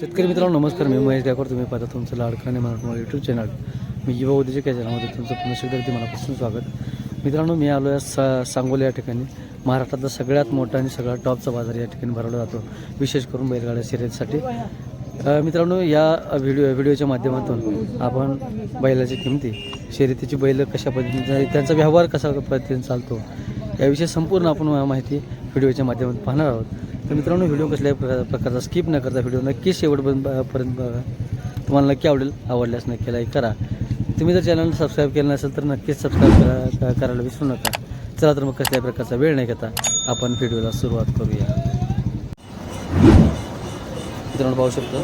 शेतकरी मित्रांनो नमस्कार. मी महेश गायकवाड. तुम्ही पाहता तुमचं लाडकाने मराठमोळा यूट्यूब चॅनल मी युवा उद्योजक या चॅनलमध्ये तुमचं पुन्हा मनापासून स्वागत. मित्रांनो मी आलो आहे सा सांगोली या ठिकाणी. महाराष्ट्रातला सगळ्यात मोठा आणि सगळ्यात टॉपचा बाजार या ठिकाणी भरवला जातो विशेष करून बैलगाड्या शर्यतीसाठी मित्रांनो या व्हिडिओ व्हिडिओच्या माध्यमातून आपण बैलाची किमती शर्यतीची बैल कशा पद्धतीने त्यांचा व्यवहार कशा पद्धतीने चालतो याविषयी संपूर्ण आपण माहिती व्हिडिओच्या माध्यमातून पाहणार आहोत. तर मित्रांनो व्हिडिओ कसल्याही प्र प्रकारचा स्किप न करता व्हिडिओ नक्की शेवटपर्यंत पर्यंत बघा. तुम्हाला नक्की आवडेल आवडल्यास नक्की लाईक करा. तुम्ही जर चॅनल सबस्क्राईब केलं नसेल तर नक्कीच सबस्क्राईब करा करायला विसरू नका. चला तर मग कसल्याही प्रकारचा वेळ नाही घेता आपण व्हिडिओला सुरुवात करूया. मित्रांनो पाहू शकतो.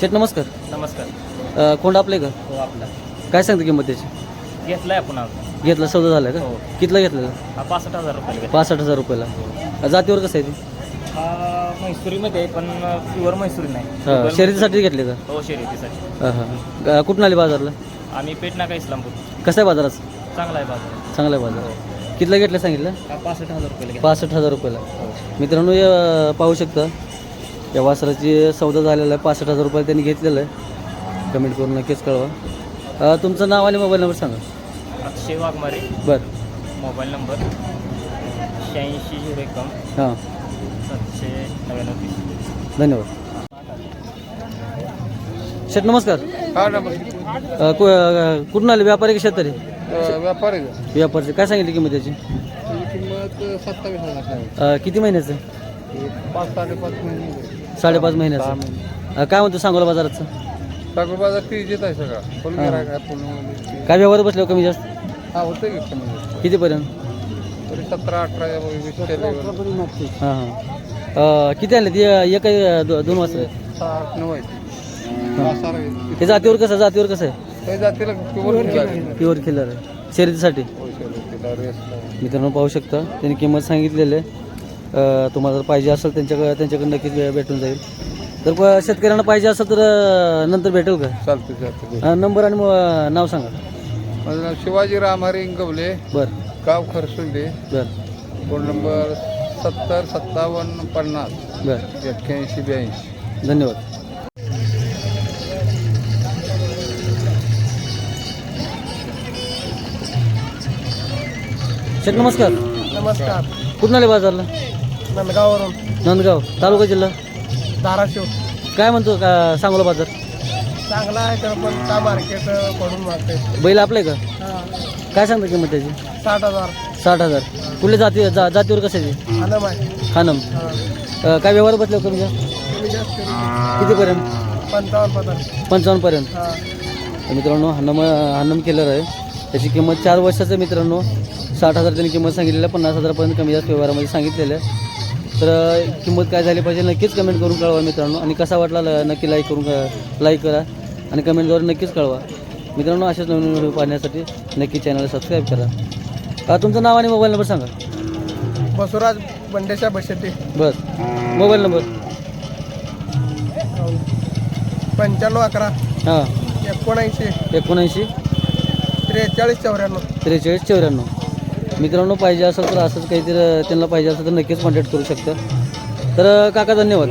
शेठ नमस्कार. नमस्कार. कोंड आपले का? हो आपला काय सांगते किंमत त्याची? घेतलाय आपण आज. घेतला? सौदा झाला का? हो. कितला घेतलेला? हा पासष्ट हजार रुपये पासष्ट हजार रुपयाला. जातीवर कसं आहे ती? हा म्हैसुरीमध्ये आहे पण प्युअर म्हैसुरी नाही. हा, शर्यतीसाठी घेतले का? हो शर्यतीसाठी. हां हां. कुठून आली बाजारला? आम्ही पेट नाका इस्लामपूर. कसं आहे बाजाराचं? चांगला आहे बाजार. चांगला आहे बाजार. कितलं घेतलं सांगितलं? हा पासष्ट हजार रुपये पासष्ट हजार रुपयाला. हो. मित्रांनो या पाहू शकता. या वासराची सौदा झालेला आहे पासष्ट हजार रुपये त्यांनी घेतलेलं आहे. कमेंट करून नक्कीच कळवा. अं, तुमचं नाव आणि मोबाईल नंबर सांगा. अक्षय वाघमारे. बरं. मोबाईल नंबर शहाऐंशी झिरो एकावन्न. हां. सातशे नव्याण्णव तीस. धन्यवाद. शेठ नमस्कार. हा नमस्कार. अं, कु- अं, कुठून आले? व्यापारी की शेतकरी? व्यापारी का? व्यापारचे काय सांगितली किंमत त्याची त्याची किंमत सत्तावीस हजार आहे. अं, किती महिन्याचं? हे पाच साडेपाच महिने. साडेपाच महिन्याचं. अं, काय म्हणतो सांगोला बाजाराचं? सगळं बाजार येत आहे सगळा. फुल हा. गिरायक आहे फुल काय व्यवहार बसल्यावर कमी जास्त? हा होतं की कमी कितीपर्यंत? तरी सतरा अठरा या वीस केले. हां हां. अं, किती आणले ते एक आहे, दो- दोन वाजता सहा आठ नऊ. हे. जातीवर कसं जातीवर कसं आहे? ते जातीला प्युअर केलं प्युअर खिल्लर आहे. शर्यतीसाठी? मित्रांनो पाहू शकता. त्यांनी किंमत सांगितलेली आहे. अं, तुम्हाला जर पाहिजे असेल त्यांच्याकडे त्यांच्याकडे नक्कीच भे- भेटून जाईल. तर प- शेतकऱ्यांना पाहिजे असेल तर अं, नंतर भेटेल का? चालते नंबर आणि मो- नाव सांगा. माझं नाव शिवाजी रामारे इंगवले. बरं. गाव खरसुंडे. बरं. फोन नंबर सत्तर सत्तावन्न पन्नास. बरं. एक्क्याऐंशी ब्याऐंशी. धन्यवाद. शेठ नमस्कार. नमस्कार. कुठून आले बाजारला? नंदगाववरून. नंदगाव तालुका जिल्हा? धाराशिव. काय म्हणतो का सांगोला बाजार? चांगला आहे तर पण का मार्केट पडून मागते बैल आपलं आहे का काय सांगता किंमत त्याची? साठ हजार. साठ हजार. कुठल्या जाती जा जातीवर कशाची आलम आहे. हानम अं, काय व्यवहार बसल्यावर कमी जास्त कमी जास्त कितीपर्यंत? पंचावन्न पदार्थ पंचावन्नपर्यंत तर मित्रांनो हन्नम हन्नम केलर आहे. त्याची किंमत चार वर्षाचं आहे मित्रांनो. साठ हजार त्यांनी किंमत सांगितलेलं आहे पन्नास हजारापर्यंत कमी जास्त व्यवहारामध्ये सांगितलेलं आहे. तर अं, किंमत काय झाली पाहिजे नक्कीच कमेंट करून कळवा मित्रांनो. आणि कसा वाटला ल- नक्की लाईक करून लाईक करा. आणि कमेंटद्वारे नक्कीच कळवा. मित्रांनो अशाच नवीन व्हिडिओ पाहण्यासाठी नक्की चॅनलला सबस्क्राईब करा. अं, तुमचं नाव आणि मोबाईल नंबर सांगा? बसवराज बंडेशा बशेटी बस मोबाईल नंबर पंच्याण्णव अकरा. हां. एकोणऐंशी. एकोणऐंशी. त्रेचाळीस चौऱ्याण्णव. त्रेचाळीस चौऱ्याण्णव. मित्रांनो पाहिजे असेल तर असंच काहीतरी त्यांना पाहिजे असेल तर नक्कीच कॉन्टॅक्ट करू शकता. तर काका धन्यवाद.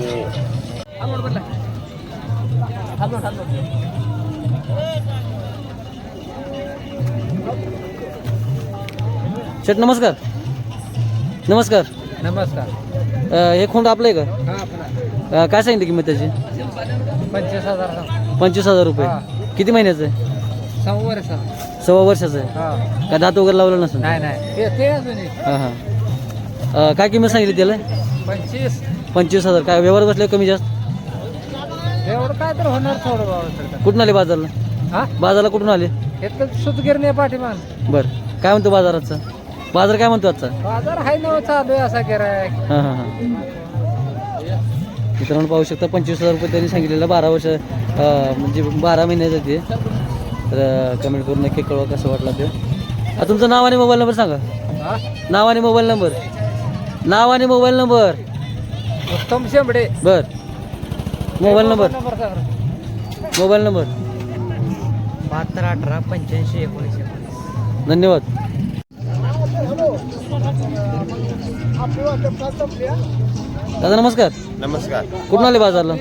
शेठ नमस्कार. नमस्कार. नमस्कार. अं, हे खोंड आपलं आहे का? हा आपला अं, काय सांगितलं किंमत त्याची? पंचवीस हजार पंचवीस हजार रुपये. किती महिन्याचं आहे? सहा वर्ष. सव्वा वर्षाचं आहे. हा. काय दात वगैरे लावलं नसेल? नाही नाही. ते ते अजून हां हां. अं, काय किंमत सांगितली त्याला? पंचवीस. पंचवीस हजार. काय व्यवहार बसले कमी जास्त? एवढं काय तर होणार थोडं बाबा कुठून आले बाजारला? हा? बाजारला कुठून आले? हे तर सुतगिरणे पाठीमान बरं. काय म्हणतो बाजाराचा? बाजार काय म्हणतो आजचा? बाजार हाय नव चालू आहे असा गिरायक हां हां हां. मित्रांनो पाहू शकता पंचवीस हजार रुपये त्यांनी सांगितलेलं. बारा वर्ष अं, म्हणजे बारा महिन्याचं ते तर कमेंट करून नक्की कळवा कसं वाटलं ते. आ, तुमचं नाव आणि मोबाईल नंबर सांगा. हा? नाव आणि मोबाईल नंबर. नाव आणि मोबाईल नंबर. उत्तम शेंबडे. बर. Mobile number? मोबाईल नंबर बहात्तर अठरा पंच्याऐंशी एकोणीस एकोणीस. धन्यवाद. दादा नमस्कार. नमस्कार. कुठून आले बाजारला?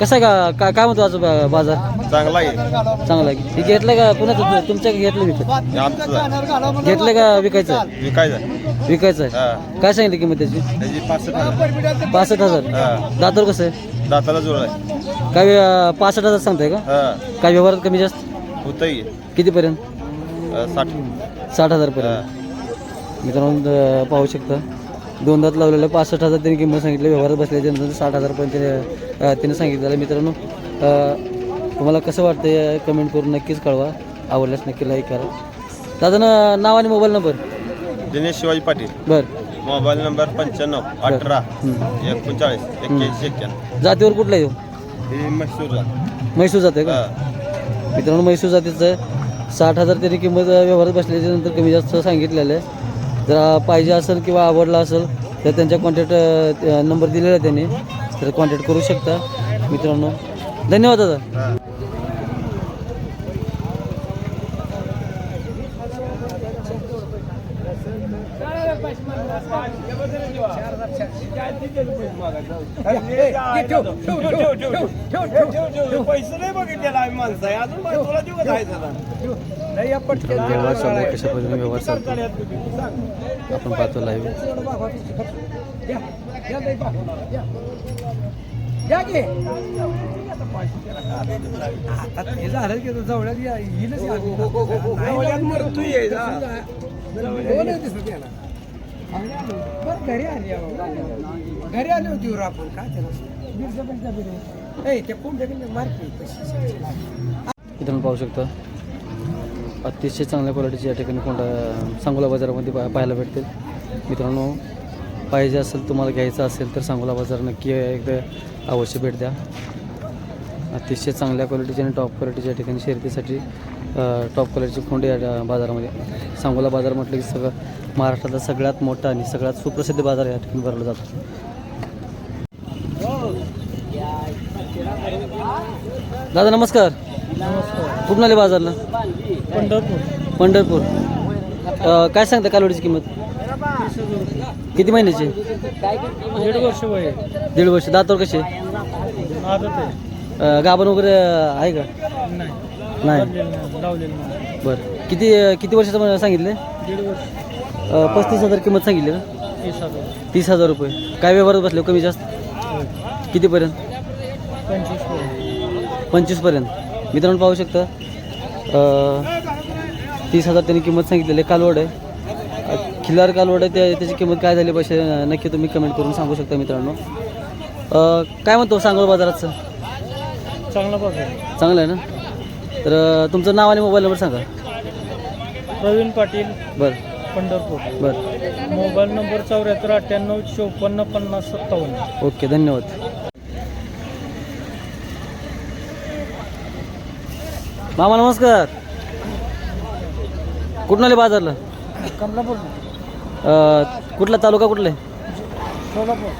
कसं आहे का? का काय म्हणतो आज बा- बाजार? चांगला आहे. चांगला आहे. हे घेतलं का? कुणाचं? तुमच्या घेतलं विकत? आमचं. घेतलं का विकायचं? विकायचं. विकायचं आहे? काय सांगितलं किंमत त्याची? त्याची पासष्ट हजार. पासष्ट हजार. हा. कसं आहे? दाताला जुळ आहे. काय अं, पासष्ट हजार सांगताय का? हा. काय व्यवहारात कमी जास्त? होतंय. कितीपर्यंत? साठ. साठ हजार हा. पर्यंत मित्रांनो अं, पाहू शकता. दोन दात लावलेलं पासष्ट हजार त्यांनी किंमत सांगितली. व्यवहारात बसल्याच्या नंतर साठ हजारपर्यंत त्याने त्याने सांगितलेलं मित्रांनो अं, तुम्हाला कसं वाटतं कमेंट करून नक्कीच कळवा. आवडल्यास नक्की लाईक करा. दादा न- नाव आणि मोबाईल नंबर? दिनेश शिवाजी पाटील. बरं. मोबाईल नंबर पंच्याण्णव अठरा. एकोणचाळीस एक्क्याऐंशी एक्क्याण्णव. जातीवर कुठला येऊ? हे म्हैसूरला म्हैसूर जाते का? मित्रांनो म्हैसूर जातीचं आहे साठ हजार तरी किंमत व्यवहारात बसल्याच्या नंतर कमी जास्त सांगितलेलं आहे. जर पाहिजे असेल किंवा आवडला असेल तर त्यांच्या कॉन्टॅक्ट नंबर दिलेला आहे त्यांनी. तर कॉन्टॅक्ट करू शकता. मित्रांनो धन्यवाद दादा. हा मित्रांनो व्यवहार चालू आहे कशा पद्धतीने व्यवहार चालतो आपण पाहतो लाईव्ह घरी आले होती वर आपण काय त्याला इथून पाहू शकता. अतिशय चांगल्या क्वालिटीची या ठिकाणी कोंडा सांगोला बाजारामध्ये पा पाहायला भेटते मित्रांनो पाहिजे असेल तुम्हाला घ्यायचं असेल तर सांगोला बाजार नक्की एकदा अवश्य भेट द्या. अतिशय चांगल्या क्वालिटीची आणि टॉप क्वालिटीच्या ठिकाणी शर्यतीसाठी टॉप क्वालिटीची कोंडे या बाजारामध्ये. सांगोला बाजार म्हटलं की सगळं महाराष्ट्रातला सगळ्यात मोठा आणि सगळ्यात सुप्रसिद्ध बाजार या ठिकाणी भरला जातो. दादा नमस्कार. कुठून आले बाजारला? पंढरपूर. पंढरपूर. अं, काय सांगता कालवडीची किंमत? किती महिन्याची? दीड वर्ष वय. दीड वर्ष. दातावर कसे आदत आहे. अं, गाभण वगैरे आहे का? नाही. नाही. लावलेलं नाही. बरं. किती किती वर्षाचं मला सांगितले? दीड वर्ष. अं, पस्तीस हजार किंमत सांगितली ना? तीस हजार. तीस हजार रुपये. काय व्यवहारात बसले कमी जास्त? कितीपर्यंत? पंचवीस पंचवीसपर्यंत मित्रांनो पाहू शकता. तीस हजार त्यांनी किंमत सांगितलेली आहे. कालवड आहे. खिल्लार कालवड आहे. त्या त्याची किंमत काय झाली अं, नक्की तुम्ही कमेंट करून सांगू शकता मित्रांनो. काय म्हणतो सांगोल बाजाराचं? चांगला बघा चांगलं आहे ना? तर तुमचं नाव आणि मोबाईल नंबर सांगा. प्रवीण पाटील बरं. पंढरपूर. बरं. मोबाईल नंबर चौऱ्याहत्तर अठ्ठ्याण्णव चौपन्न पन्नास सत्तावन्न. ओके धन्यवाद. मामा नमस्कार. कुठून आले बाजारला? कमलापूर. अं, कुठला तालुका कुठला आहे? सोलापूर.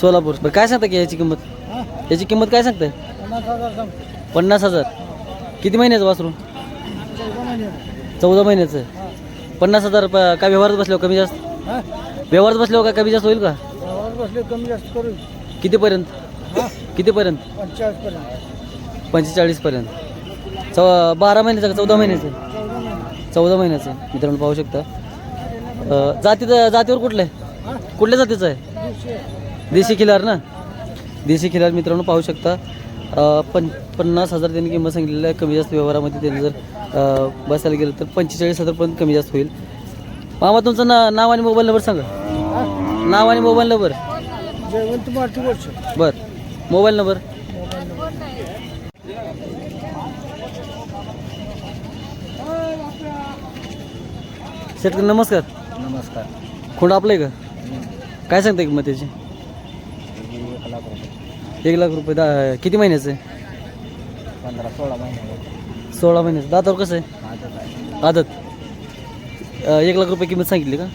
सोलापूर. बरं काय सांगता की याची किंमत? याची किंमत काय सांगताय? पन्नास हजार सांग. पन्नास हजार. किती महिन्याचं वासरू? चौदा महिन्याचं. आहे पन्नास हजार प- काय व्यवहारात बसल्यावर कमी जास्त? व्यवहारात बसल्यावर काय कमी जास्त होईल का? बसले कमी जास्त करू कितीपर्यंत? कितीपर्यंत? पंचेचाळीस पर्यंत पंचेचाळीसपर्यंत. चौ बारा महिन्याचं का चौदा महिन्याचं? चौदा महिन्याचं. मित्रांनो पाहू शकता. अं, जाती जातीवर कुठलं आहे? कुठल्या जातीचं आहे? देशी खिलार ना? देशी खिलार मित्रांनो पाहू शकता. अं, पन पन्नास हजार त्यांनी किंमत सांगितलेली आहे. कमी जास्त व्यवहारामध्ये त्यांनी जर अं, बसायला गेलं तर पंचेचाळीस हजारपर्यंत कमी जास्त होईल. मामा तुमचं ना नाव आणि मोबाईल नंबर सांगा. नाव आणि मोबाईल नंबर. जयवंत वर्ष बरं. Mobile number. शेतकरी नमस्कार. नमस्कार. खोंड आपलं आहे का काय सांगता किंमत त्याची एक लाख रुपये दा किती महिन्याचं आहे? पंधरा सोळा महिने सोळा महिन्याचं. दातावर कसं आहे? आदत आहे. आदत. अं, एक लाख रुपये किंमत सांगितली का?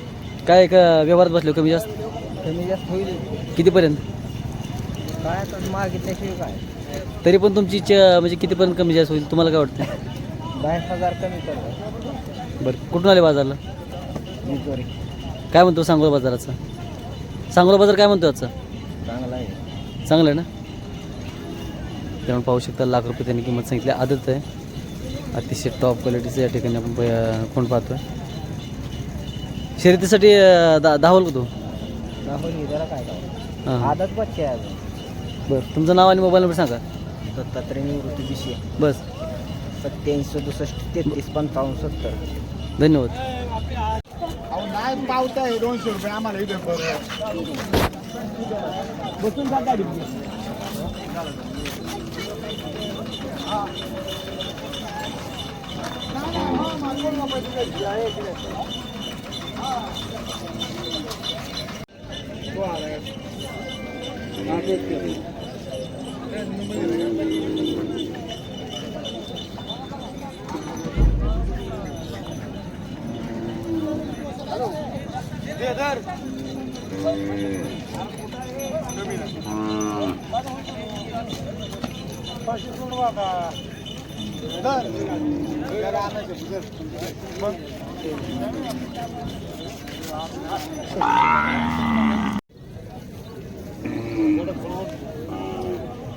काय का व्यवहारात बसले कमी जास्त? कमी जास्त होईल. कितीपर्यंत? काय मागितल्याशिवाय काय? तरी पण तुमची इच्छा म्हणजे कितीपर्यंत कमी जास्त होईल? तुम्हाला काय वाटतं बावीस हजार कमी करतो. बरं कुठून आले बाजारला? काय म्हणतो सांगोला बाजाराचं? सांगोला बाजार काय म्हणतो आजचा चांगला आहे. चांगलं आहे ना? त्यामुळे पाहू शकता लाख रुपये त्यांनी किंमत सांगितली. आदत आहे. अतिशय टॉप क्वालिटीचं या ठिकाणी आपण कोण पाहतोय? शर्यतीसाठी अं, दा दाखवाल का तू? आदत बच्चे आहे अजून. बरं तुमचं नाव आणि मोबाईल नंबर सांगा. दत्तात्रय निवृत्ती दिशी बस. सत्याऐंशी सदुसष्ट तेहतीस पंचावन्न सत्तर. धन्यवाद. काय पावता दोनशे रुपये. आम्हाला इथे बसून जा गाडी.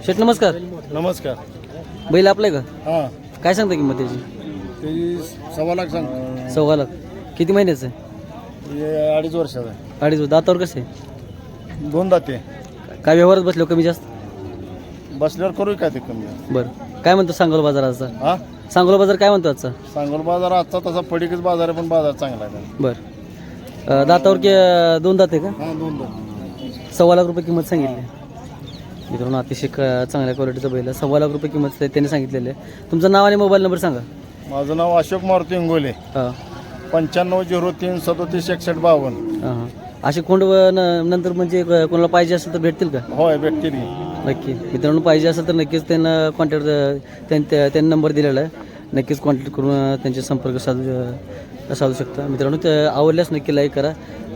शेठ नमस्कार. नमस्कार. बैल आपलं का? हां. काय सांगता किंमत त्याची? ते सव्वा लाख सांग सव्वा लाख. किती महिन्याचं आहे? हे अडीच वर्षाचा आहे. अडीच दातावर कसं? दोन दाते. काय व्यवहारात बसलो कमी जास्त? बसल्यावर करू काय ते कमी बरं. काय म्हणतो सांगोला बाजार आजचा? हा? सांगोला बाजार काय म्हणतो आजचा? सांगोल बाजार आजचा तसा पडीकच बाजार आहे पण बाजार चांगला आहे. बरं. अं, दातावर की अं, दोन दात आहे का? हा दोन दोन सव्वा लाख रुपये किंमत सांगितली. मित्रांनो अतिशय क चांगल्या क्वालिटीचा बैल आहे. सव्वा लाख रुपये किंमत आहे, त्यांनी सांगितलेलं आहे. तुमचं नाव आणि मोबाईल नंबर सांगा. माझं नाव अशोक मारुती इंगोले हां. पंच्याण्णव झिरो तीन सदोतीस एकसष्ट बावन्न. हां असे कोंड व न- नंतर म्हणजे क- कोणाला पाहिजे असेल तर भेटतील का? होय भेटतील की. नक्की. मित्रांनो पाहिजे असेल तर नक्कीच त्यांना कॉन्टॅक्ट त्यांनी त्यांनी नंबर दिलेला आहे. नक्कीच कॉन्टॅक्ट करून अं, त्यांचे संपर्क साधू अं, साधू शकता. मित्रांनो ते आवडल्यास नक्की लाईक करा.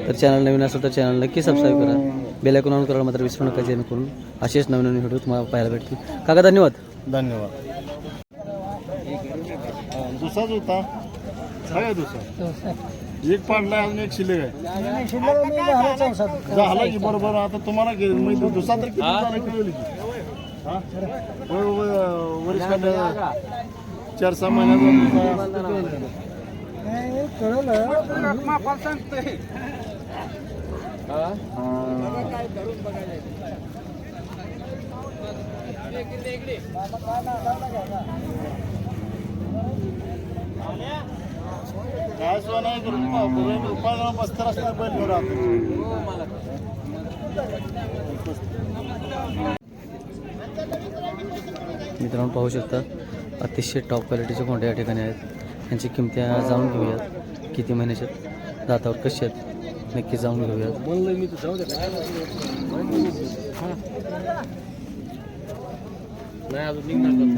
तर चॅनल नवीन असेल तर चॅनल नक्की सबस्क्राईब करा. बेल ऑन करायला मात्र विसरू नका जेणेकरून असेच नवीन नवीन व्हिडिओ तुम्हाला पाहायला भेटतील. काका धन्यवाद. धन्यवाद. दुसराच होता दुसरा एक पाडलाय अजून एक शिल्लक आहे. झाला की बरोबर आता तुम्हाला घे- म्हणजे दुसरा तर किती झाला कळलं की हा? व- व- वरीस काढल्या चार सहा महिन्याचा बस्तर असणार बैल मित्रांनो पाहू शकता अतिशय टॉप क्वालिटीचे कोंडे या ठिकाणी आहेत. यांची किमती जाणून घेऊयात. किती महिन्याचे आहेत, दातावर कसे आहेत? नक्की जाऊन घेऊयात.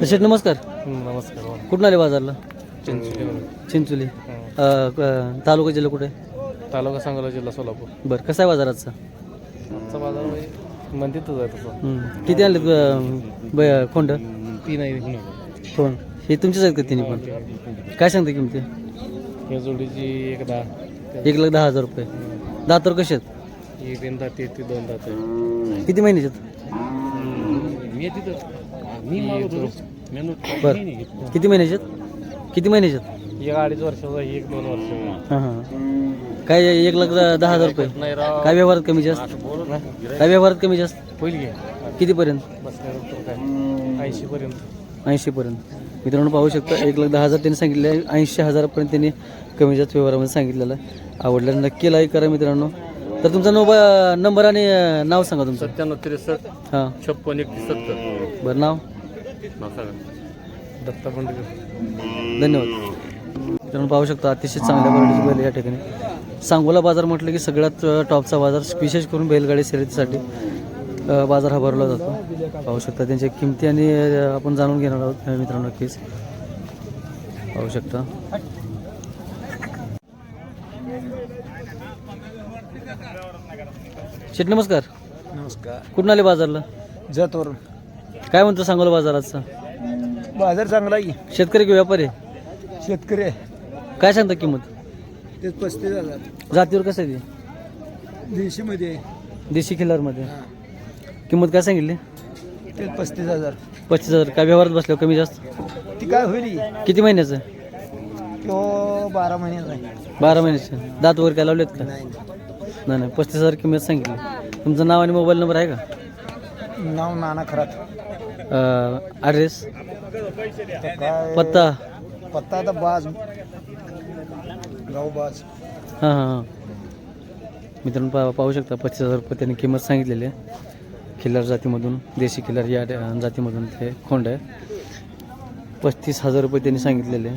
तसेच नमस्कार. नमस्कार. कुठून आले बाजारला? चिंचोली. अं, तालुका जिल्हा कुठे? तालुका सांगोला जिल्हा सोलापूर. बरं कसा आहे बाजाराचा आजचा? बाजार म्हणजे मंदिरच आहे तसं. हम्म. किती आणले खोंड? तीन आहे कोण हे तुमचेच आहेत का तिन्ही पण? काय सांगता किमती? या जोडीची एक दहा. एक लाख दहा हजार रुपये. दातावर कसे आहेत? एक तीन दाते ती दोन दाते किती महिन्याचे आहेत? मी तिथं मी बरं किती महिन्याचे आहेत? किती महिन्याचे आहेत? एक अडीच वर्षाचा एक दोन वर्ष हां हां. काय एक लाख द- दहा हजार रुपये? नाही राव. काय व्यवहारात कमी जास्त? काय व्यवहारात कमी जास्त? होईल घे कितीपर्यंत? बसल्यानंतर काय? ऐंशी पर्यंत मित्रांनो पाहू शकता एक लाख दहा हजार त्यांनी सांगितले ऐंशी हजारापर्यंत त्यांनी कमी जास्त व्यवहारामध्ये सांगितलेलं आहे. नक्की लाईक करा मित्रांनो. तर तुमचा नोबा नंबर आणि अं, नाव सांगा तुमचं. सत्त्याण्णव त्रेसष्ट हां. छप्पन एकतीस सत्तर. बरं नाव? दत्ता पंडित धन्यवाद. मित्रांनो पाहू शकता अतिशय चांगल्या क्वालिटीचे बैल या ठिकाणी. सांगोला बाजार म्हटलं की सगळ्यात टॉपचा बाजार विशेष करून बैलगाडी शर्यतीसाठी बाजार हा भरला जातो. पाहू शकता त्यांच्या किमती आणि आपण जाणून घेणार आहोत मित्रांनो नक्कीच. पाहू शकता. शेठ नमस्कार. नमस्कार. कुठून आले बाजारला? जतोर काय म्हणतो सांगोला बाजाराचा बाजार चांगला आहे. शेतकरी की व्यापारी? शेतकरी आहे. काय सांगता किंमत? ते पस्तीस हजार. जातीवर कसं आहे ते? दीडशेमध्ये देशी खिल्लारमध्ये किंमत काय सांगितली? ते पस्तीस हजार. पस्तीस हजार. काय व्यवहारात बसल्यावर कमी जास्त? ती काय होईल? किती महिन्याचं तो बारा महिन्याचा आहे. बारा महिन्याचे दात वगैरे काय लावलेत का? नाही. नाही नाही. पस्तीस हजार किंमत सांगितली. तुमचं नाव आणि मोबाईल नंबर आहे का? नाव नाना खरात. ॲड्रेस तर काय? पत्ता? पत्ता आता बाज. गाव बाज. हां हां हां. मित्रांनो पा पाहू शकता पस्तीस हजार रुपये त्यांनी किंमत सांगितलेली आहे. खिल्लार जातीमधून देशी खिल्लार या जातीमधून ते खोंड आहे. पस्तीस हजार रुपये त्यांनी सांगितलेले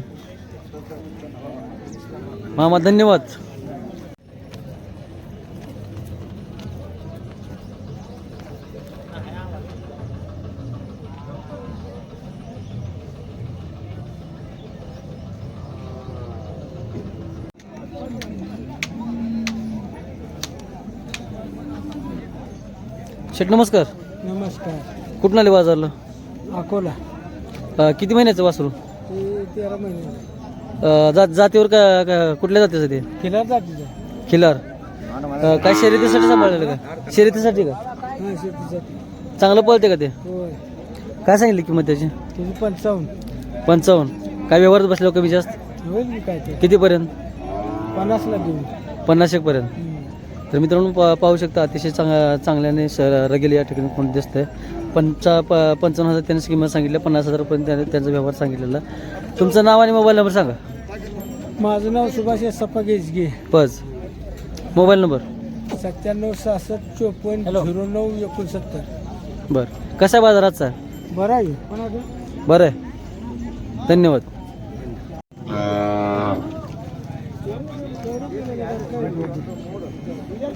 मामा धन्यवाद. शेठ नमस्कार. नमस्कार. कुठून आले बाजारला? अकोला. अ, किती महिन्याचं वासरू? ते तेरा महिने अ, जात जातीवर का का- कुठल्या जातीचं ते? केला जातीचा. खिलार. अ, काय शर्यतीसाठी सांभाळलेलं का? शर्यतीसाठी का? हां शेतीसाठी चांगलं पळते का ते? होय. काय सांगितली किंमत त्याची? त्याची पंचावन्न. पंचावन्न. काय व्यवहारात बसल्यावर कमी जास्त? होईल की काय ते? कितीपर्यंत? पन्नासला देऊ. पन्नास एक पर्यंत. तर मित्रांनो पा पाहू शकता अतिशय चांग चांगल्याने स रगेल या ठिकाणी कोण दिसतंय. पंचा प पंचावन्न हजार त्यांनी किंमत सांगितली पन्नास हजारपर्यंत त्याने त्यांचा व्यवहार सांगितलेला. तुमचं नाव आणि मोबाईल नंबर सांगा. माझं नाव सुभाष सप्पा गेजगे. पज मोबाईल नंबर. सत्त्याण्णव सहासष्ट चोपन्न झिरो नऊ एकोणसत्तर. बरं. कसा आहे बाजार आजचा बरं आहे. बरं आहे. धन्यवाद.